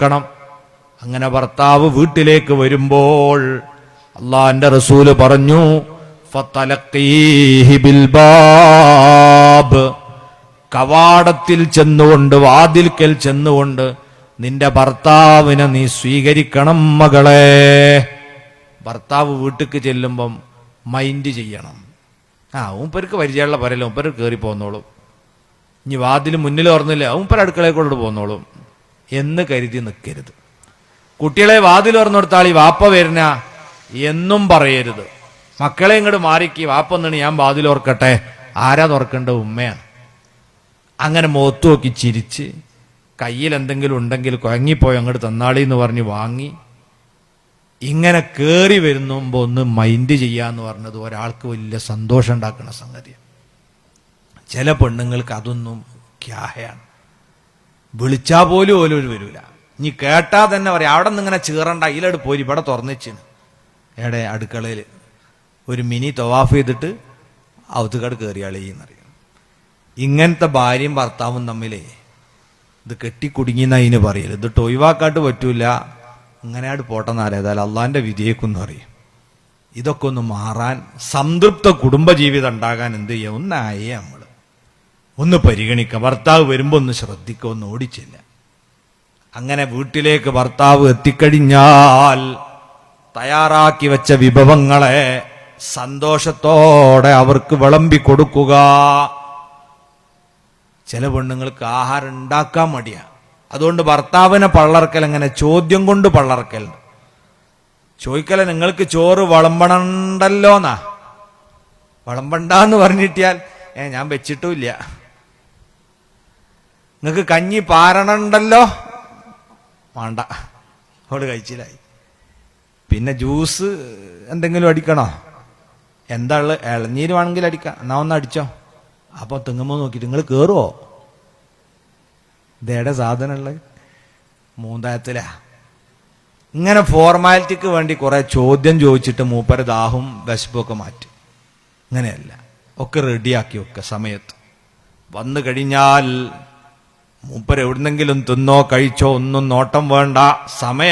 ക്കണം അങ്ങനെ ഭർത്താവ് വീട്ടിലേക്ക് വരുമ്പോൾ അള്ളാന്റെ റസൂൽ പറഞ്ഞു. കവാടത്തിൽ ചെന്നുകൊണ്ട് വാതിൽക്കൽ ചെന്നുകൊണ്ട് നിന്റെ ഭർത്താവിനെ നീ സ്വീകരിക്കണം മകളെ. ഭർത്താവ് വീട്ടിക്ക് ചെല്ലുമ്പം മൈൻഡ് ചെയ്യണം. ആ ഉപ്പർക്ക് പരിചയമുള്ള പറയല്ലോ ഉപ്പര് കയറി പോന്നോളും. ഇനി വാതിൽ മുന്നിൽ ഓർന്നില്ല ഉപ്പര അടുക്കളയിൽ കൊണ്ടു പോന്നോളും എന്ന് കരുതി നിൽക്കരുത് കുട്ടികളെ വാതിൽ തുറന്നു ഈ വാപ്പ വരുന്ന എന്നും പറയരുത്. മക്കളെ ഇങ്ങോട്ട് മാറിക്ക് വാപ്പ ഒന്നിന് ഞാൻ വാതിൽ ഓർക്കട്ടെ ആരാ തുറക്കേണ്ടത്? ഉമ്മയാണ്. അങ്ങനെ മുഖത്ത് നോക്കി ചിരിച്ച് കയ്യിൽ എന്തെങ്കിലും ഉണ്ടെങ്കിൽ കുഴങ്ങിപ്പോയി അങ്ങോട്ട് തന്നാളി എന്ന് പറഞ്ഞ് വാങ്ങി. ഇങ്ങനെ കേറി വരുന്നുമ്പോ ഒന്ന് മൈൻഡ് ചെയ്യാന്ന് പറഞ്ഞത് ഒരാൾക്ക് വലിയ സന്തോഷം ഉണ്ടാക്കുന്ന സംഗതിയാണ്. ചില പെണ്ണുങ്ങൾക്ക് അതൊന്നും ക്യാഹയാണ്. വിളിച്ചാ പോലും ഓലൊരു വരൂല. ഇനി കേട്ടാ തന്നെ പറയാം അവിടെ നിന്ന് ഇങ്ങനെ ചീറണ്ട ഇതിലട് പോരി ഇവിടെ തുറന്നിച്ചിന്. എടെ അടുക്കളയിൽ ഒരു മിനി തവാഫ് ചെയ്തിട്ട് അവത്തുകട് കയറിയാളെന്നറിയാം ഇങ്ങനത്തെ ഭാര്യയും ഭർത്താവും തമ്മിലേ ഇത് കെട്ടിക്കുടുങ്ങിയെന്ന അതിന് പറയൽ. ഇത് ഒഴിവാക്കാട്ട് പറ്റൂല. ഇങ്ങനെയാട് പോട്ടെന്നാലേതായാലും അള്ളാന്റെ വിധിയേക്കൊന്നും അറിയും ഇതൊക്കെ ഒന്ന് മാറാൻ സംതൃപ്ത കുടുംബജീവിതം ഉണ്ടാകാൻ എന്ത് ചെയ്യാം? ഒന്നായേ നമ്മൾ ഒന്ന് പരിഗണിക്കുക ഭർത്താവ് വരുമ്പോൾ ഒന്ന് ശ്രദ്ധിക്കുക ഒന്ന് ഓടിച്ചില്ല. അങ്ങനെ വീട്ടിലേക്ക് ഭർത്താവ് എത്തിക്കഴിഞ്ഞാൽ തയ്യാറാക്കി വെച്ച വിഭവങ്ങളെ സന്തോഷത്തോടെ അവർക്ക് വിളമ്പി കൊടുക്കുക. ചില പെണ്ണുങ്ങൾക്ക് ആഹാരം ഉണ്ടാക്കാൻ മടിയാ. അതുകൊണ്ട് ഭർത്താവിനെ പള്ളർക്കൽ അങ്ങനെ ചോദ്യം കൊണ്ട് പള്ളർക്കൽ ചോദിക്കല നിങ്ങൾക്ക് ചോറ് വിളമ്പണണ്ടല്ലോന്നാ? വിളമ്പണ്ടെന്ന് പറഞ്ഞിട്ടിയാൽ ഏ ഞാൻ വെച്ചിട്ടുമില്ല നിങ്ങൾക്ക് കഞ്ഞി പാരണണ്ടല്ലോ? വേണ്ട. അവിടെ കഴിച്ചില്ലായി പിന്നെ ജ്യൂസ് എന്തെങ്കിലും അടിക്കണോ? എന്താ ഉള്ളത് ഇളനീര് വേണമെങ്കിൽ അടിക്കാം. എന്നാ ഒന്ന് അടിച്ചോ. അപ്പോൾ തിങ്ങുമ്പോൾ നോക്കിയിട്ട് നിങ്ങൾ കയറുമോ ഇതേടെ സാധനമുള്ളത് മൂന്നായത്തിലാ. ഇങ്ങനെ ഫോർമാലിറ്റിക്ക് വേണ്ടി കുറെ ചോദ്യം ചോദിച്ചിട്ട് മൂപ്പര ദാഹവും വിശപ്പൊക്കെ മാറ്റി. ഇങ്ങനെയല്ല. ഒക്കെ റെഡിയാക്കി ഒക്കെ സമയത്ത്. വന്നു കഴിഞ്ഞാൽ മൂപ്പര് എവിടുന്നെങ്കിലും തിന്നോ കഴിച്ചോ ഒന്നും നോട്ടം വേണ്ട. സമയം